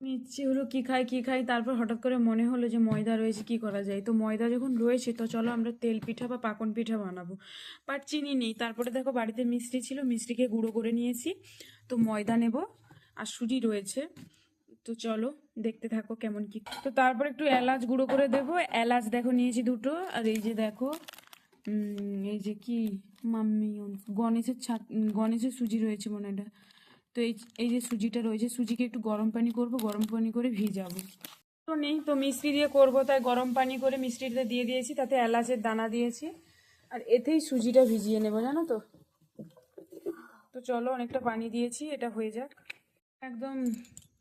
ইচ্ছে হলো কি খাই কি খাই, তারপর হঠাৎ করে মনে হলো যে ময়দা রয়েছে, কি করা যায়? তো ময়দা যখন রয়েছে, তো চলো আমরা তেল পিঠা বা পাকন পিঠা বানাবো। বাট চিনি নেই। তারপরে দেখো বাড়িতে মিষ্টি ছিল, মিষ্টিকে গুঁড়ো করে নিয়েছি। তো ময়দা নেব, আর সুজি রয়েছে। তো চলো দেখতে থাকো কেমন কি। তো তারপর একটু এলাচ গুঁড়ো করে দেবো। এলাচ দেখো নিয়েছি দুটো, আর এই যে দেখো এই যে কি, মাম্মি, গণেশের ছাত গণেশের সুজি রয়েছে মনে হয় এটা। তো এই এই যে সুজিটা রয়েছে, সুজিকে একটু গরম পানি করব, গরম পানি করে ভিজাবো। তো নেই, তো মিষ্টি দিয়ে করব, তাই গরম পানি করে মিষ্টিটা দিয়ে দিয়েছি, তাতে এলাচের দানা দিয়েছি। আর এতেই সুজিটা ভিজিয়ে নেব, জানো তো? তো চলো, অনেকটা পানি দিয়েছি, এটা হয়ে যাক। একদম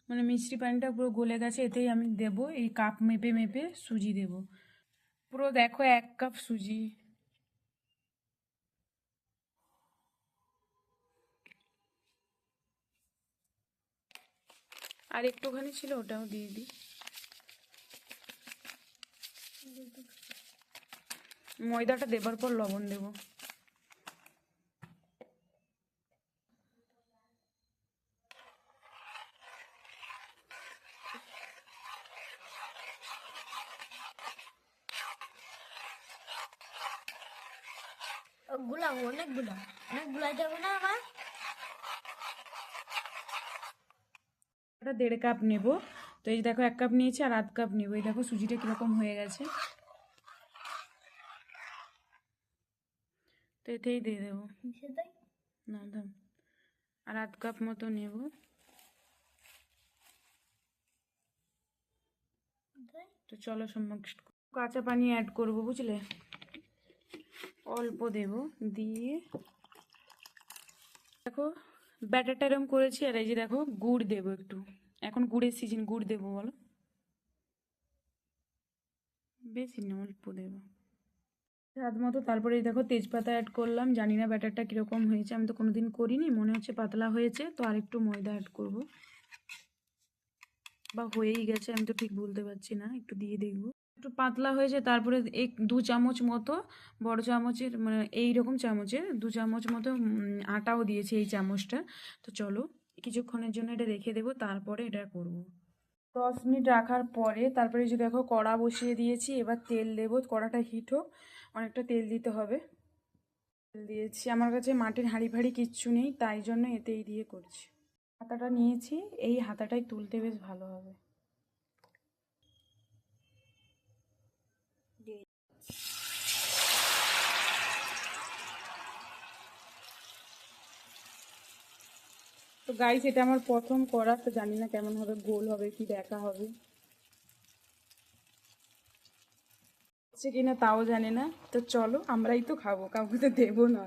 মানে মিষ্টি পানিটা পুরো গলে গেছে, এতেই আমি দেব, এই কাপ মেপে মেপে সুজি দেব। পুরো দেখো এক কাপ সুজি। আর একটুখানি ছিল, ওটাও দিয়ে দিই। ময়দাটা দেবার পর লবণ দেব। গুলা অনেকগুলা। অনেকগুলা যাবে না আমার ওটা দেড় কাপ নেব। তো এই দেখো এক কাপ নিয়েছি আর আধ কাপ নেব। এই দেখো সুজিটা কীরকম হয়ে গেছে। তো এতেই দিয়ে দেবো। না দাম। আর আধ কাপ মতো নেব। তো চলো সম্যক কাঁচা পানি অ্যাড করব বুঝলে? অল্প দেব। দিয়ে দেখো ব্যাটারটা এরকম করেছি, আর এই যে দেখো, গুড় দেবো একটু। এখন গুড়ের সিজন গুড় দেবো বলো। বেশি না, অল্প দেবো। স্বাদ মতো তারপরে দেখো, তেজপাতা অ্যাড করলাম। জানি না ব্যাটারটা কীরকম হয়েছে, আমি তো কোনোদিন করিনি, মনে হচ্ছে পাতলা হয়েছে, তো আরেকটু ময়দা অ্যাড করব। বা হয়েই গেছে, আমি তো ঠিক বলতে পারছি না, একটু দিয়ে দেখব। একটু পাতলা হয়েছে তারপরে এক, দু চামচ মতো, বড় চামচের মানে এই রকম চামচের, দু চামচ মতো আটাও দিয়েছি এই চামচটা। তো চলো, কিছুক্ষণের জন্য এটা রেখে দেবো, তারপরে এটা করব। দশ মিনিট রাখার পরে, তারপরে যে দেখো, কড়া বসিয়ে দিয়েছি, এবার তেল দেবো, কড়াটা হিট হোক, অনেকটা তেল দিতে হবে। তেল দিয়েছি, আমার কাছে মাটির হাঁড়ি ফাড়ি কিচ্ছু নেই, তাই জন্য এতেই দিয়ে করছি। হাতাটা নিয়েছি, এই হাতাটাই তুলতে বেশ ভালো হবে। তো গাইস এটা আমার প্রথম করা, তো জানি না কেমন হবে, গোল হবে কি দেখা হবে। হচ্ছে কিনা তাও জানি না, তো চলো আমরাই তো খাব, কাউকে তো দেবো না।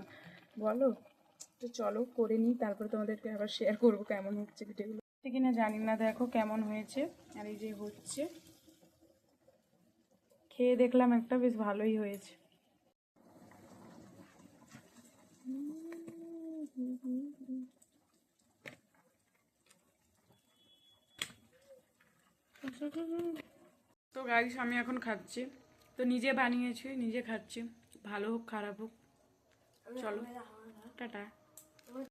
বলো, তো চলো করে নিই, তারপরে তোমাদেরকে আবার শেয়ার করব কেমন হচ্ছে পিঠেগুলো কিনা জানি না, দেখো কেমন হয়েছে, আর এই যে হচ্ছে। খেয়ে দেখলাম একটা, বেশ ভালোই হয়েছে। তো গাইস আমি এখন খাচ্ছি। তো নিজে বানিয়েছি নিজে খাচ্ছি। ভালো হোক খারাপ হোক। চলো। টাটা।